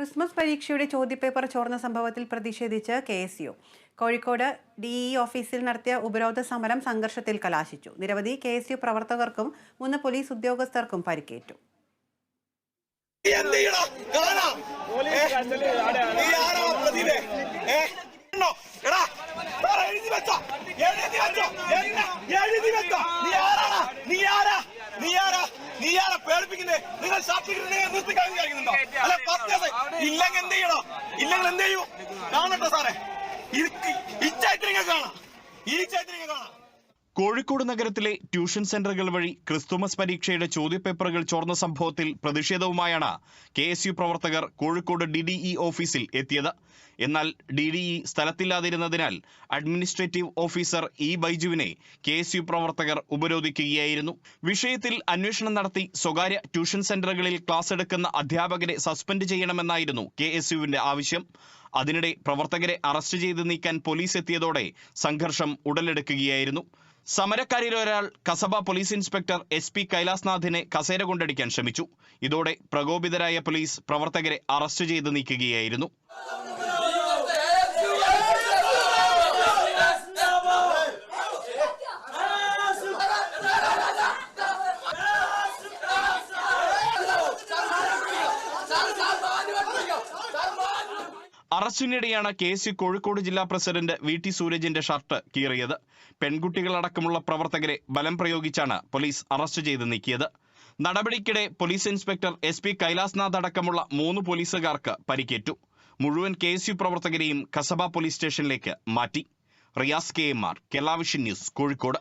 Christmas പരീക്ഷയുടെ ചോദ്യപേപ്പർ ചോർന്ന സംഭവത്തിൽ പ്രതിഷേധിച്ച് K S U. Kozhikode D E ഓഫീസിൽ നടത്തിയ ഉപരോധ സമരം സംഘർഷത്തിൽ കലാശിച്ചു. നിരവധി കെ എസ് യു പ്രവർത്തകർക്കും മൂന്ന് പോലീസ് ഉദ്യോഗസ്ഥർക്കും പരിക്കേറ്റു? നിങ്ങൾ ശാസ്ത്രീയ നിർത്തിക്കാൻ വിചാരിക്കുന്നുണ്ടോ? അല്ല, ഇല്ലെങ്കിൽ എന്ത് ചെയ്യണോ? ഇല്ലെങ്കിൽ എന്ത് ചെയ്യൂ? കാണട്ടെ സാറേ. ഇത് ഈ ചൈത്രിക കാണാം. ഈ ചൈത്രിക കാണാം. കോഴിക്കോട് നഗരത്തിലെ ട്യൂഷൻ സെന്ററുകൾ വഴി ക്രിസ്തുമസ് പരീക്ഷയുടെ ചോദ്യപേപ്പറുകൾ ചോർന്ന സംഭവത്തിൽ പ്രതിഷേധവുമായാണ് കെ എസ് യു പ്രവർത്തകർ കോഴിക്കോട് ഡി ഡി ഇ ഓഫീസിൽ എത്തിയത്. എന്നാൽ ഡി ഡി ഇ സ്ഥലത്തില്ലാതിരുന്നതിനാൽ അഡ്മിനിസ്ട്രേറ്റീവ് ഓഫീസർ ഇ ബൈജുവിനെ കെ എസ് യു പ്രവർത്തകർ ഉപരോധിക്കുകയായിരുന്നു. വിഷയത്തിൽ അന്വേഷണം നടത്തി സ്വകാര്യ ട്യൂഷൻ സെന്ററുകളിൽ ക്ലാസ് എടുക്കുന്ന അധ്യാപകരെ സസ്പെൻഡ് ചെയ്യണമെന്നായിരുന്നു കെ എസ് യുവിന്റെ ആവശ്യം. അതിനിടെ പ്രവർത്തകരെ അറസ്റ്റ് ചെയ്ത് നീക്കാൻ പോലീസ് എത്തിയതോടെ സംഘർഷം ഉടലെടുക്കുകയായിരുന്നു. സമരക്കാരിൽ ഒരാൾ Kasaba police inspector S P കൈലാസ്നാഥിനെ കസേര കൊണ്ടടിക്കാൻ ശ്രമിച്ചു. ഇതോടെ പ്രകോപിതരായ പോലീസ് പ്രവർത്തകരെ അറസ്റ്റ് ചെയ്ത് നീക്കുകയായിരുന്നു. അറസ്റ്റിനിടെയാണ് കെ സി കോഴിക്കോട് ജില്ലാ പ്രസിഡന്റ് വി ടി സൂരജിന്റെ ഷർട്ട് കീറിയത്. പെൺകുട്ടികളടക്കമുള്ള പ്രവർത്തകരെ ബലം പ്രയോഗിച്ചാണ് പോലീസ് അറസ്റ്റ് ചെയ്ത് നീക്കിയത്. നടപടിക്കിടെ police inspector S P Kailasnath അടക്കമുള്ള മൂന്ന് പോലീസുകാർക്ക് പരിക്കേറ്റു. മുഴുവൻ കെ എസ് യു പ്രവർത്തകരെയും കസബ പോലീസ് സ്റ്റേഷനിലേക്ക് മാറ്റി. Riyas K M R Keralavision news Kozhikode.